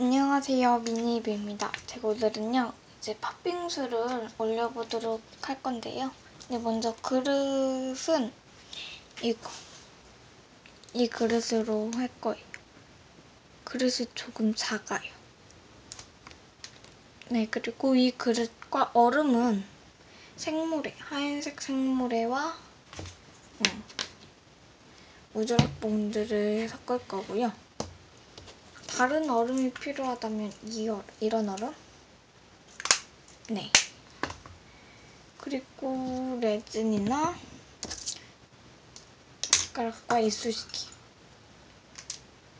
안녕하세요 미니입입니다. 제가 오늘은요 이제 팥빙수를 올려보도록 할 건데요. 네, 먼저 그릇은 이거 이 그릇으로 할 거예요. 그릇이 조금 작아요. 네 그리고 이 그릇과 얼음은 생물에 하얀색 생물에와 음, 우주락 봉들을 섞을 거고요 다른 얼음이 필요하다면 이 얼음, 이런 얼음? 네. 그리고 레진이나 숟가락과 이쑤시개.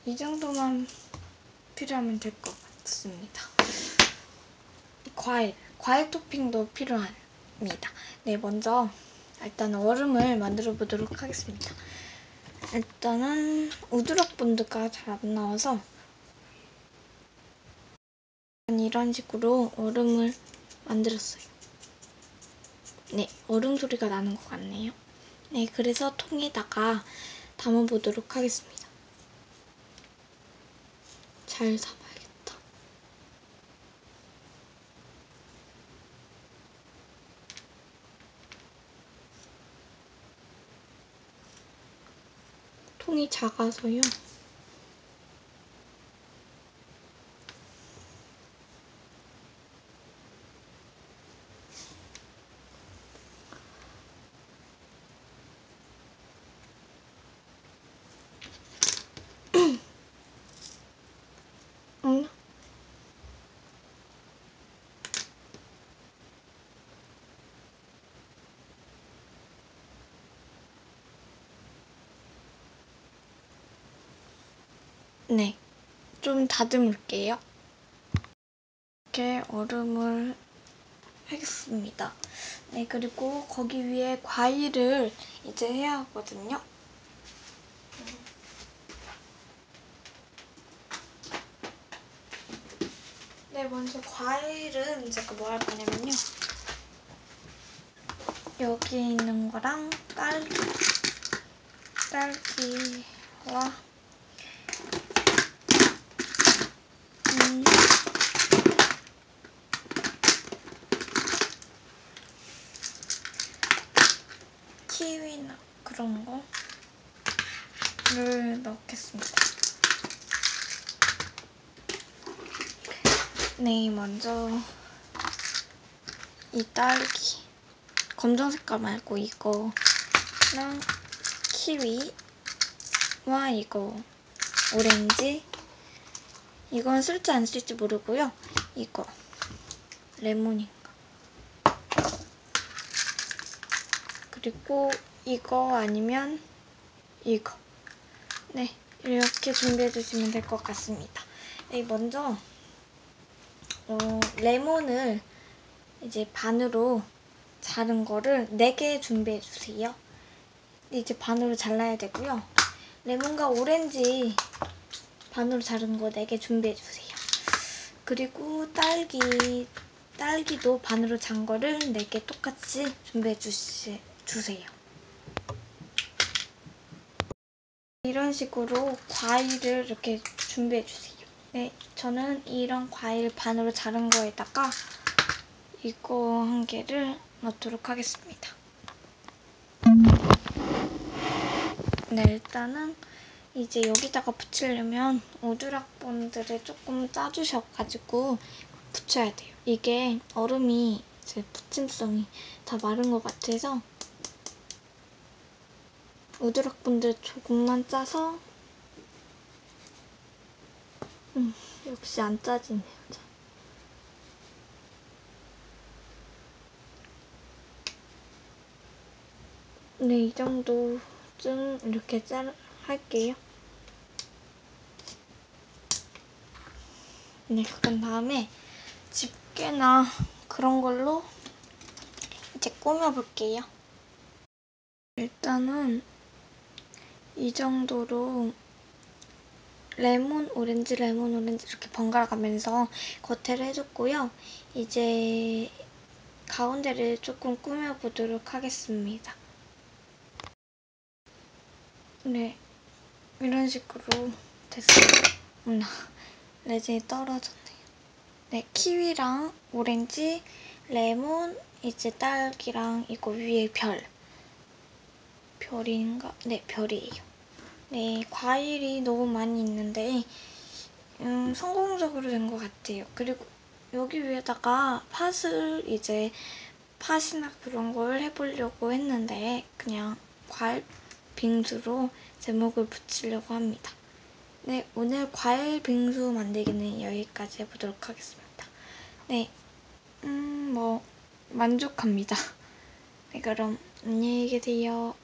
이 정도만 필요하면 될 것 같습니다. 과일, 과일 토핑도 필요합니다. 네, 먼저 일단 얼음을 만들어 보도록 하겠습니다. 일단은 우드락 본드가 잘 안 나와서 이런 식으로 얼음을 만들었어요. 네, 얼음 소리가 나는 것 같네요. 네, 그래서 통에다가 담아보도록 하겠습니다. 잘 담아야겠다. 통이 작아서요. 네, 좀 다듬을게요. 이렇게 얼음을 하겠습니다. 네, 그리고 거기 위에 과일을 이제 해야 하거든요. 네, 먼저 과일은 제가 뭐할 거냐면요. 여기 있는 거랑 딸기, 딸기와 음, 그런 거를 넣겠습니다. 네, 먼저 이 딸기. 검정 색깔 말고 이거랑 키위와 이거 오렌지. 이건 쓸지 안 쓸지 모르고요. 이거 레몬인가? 그리고 이거 아니면 이거 네 이렇게 준비해 주시면 될 것 같습니다. 네, 먼저 어, 레몬을 이제 반으로 자른 거를 4개 준비해 주세요. 이제 반으로 잘라야 되고요. 레몬과 오렌지 반으로 자른 거 4개 준비해 주세요. 그리고 딸기, 딸기도 반으로 잔 거를 4개 똑같이 준비해 주시, 주세요. 이런 식으로 과일을 이렇게 준비해 주세요. 네, 저는 이런 과일 반으로 자른 거에다가 이거 한 개를 넣도록 하겠습니다. 네, 일단은 이제 여기다가 붙이려면 오두락 본드를 조금 짜주셔가지고 붙여야 돼요. 이게 얼음이 이제 붙임성이 다 마른 것 같아서 본드 조금만 짜서 음, 역시 안 짜지네요. 네, 이 정도쯤 이렇게 짤 할게요. 네, 그런 다음에 집게나 그런 걸로 이제 꾸며볼게요. 일단은 이 정도로 레몬, 오렌지, 레몬, 오렌지 이렇게 번갈아 가면서 겉에를 해줬고요. 이제 가운데를 조금 꾸며보도록 하겠습니다. 네, 이런 식으로 됐어요. 레진이 떨어졌네요. 네, 키위랑 오렌지, 레몬, 이제 딸기랑 이거 위에 별. 별인가? 네, 별이에요. 네, 과일이 너무 많이 있는데 음, 성공적으로 된 것 같아요. 그리고 여기 위에다가 팥을 이제 팥이나 그런 걸 해보려고 했는데 그냥 과일 빙수로 제목을 붙이려고 합니다. 네, 오늘 과일 빙수 만들기는 여기까지 해보도록 하겠습니다. 네, 음, 뭐 만족합니다. 네, 그럼 안녕히 계세요.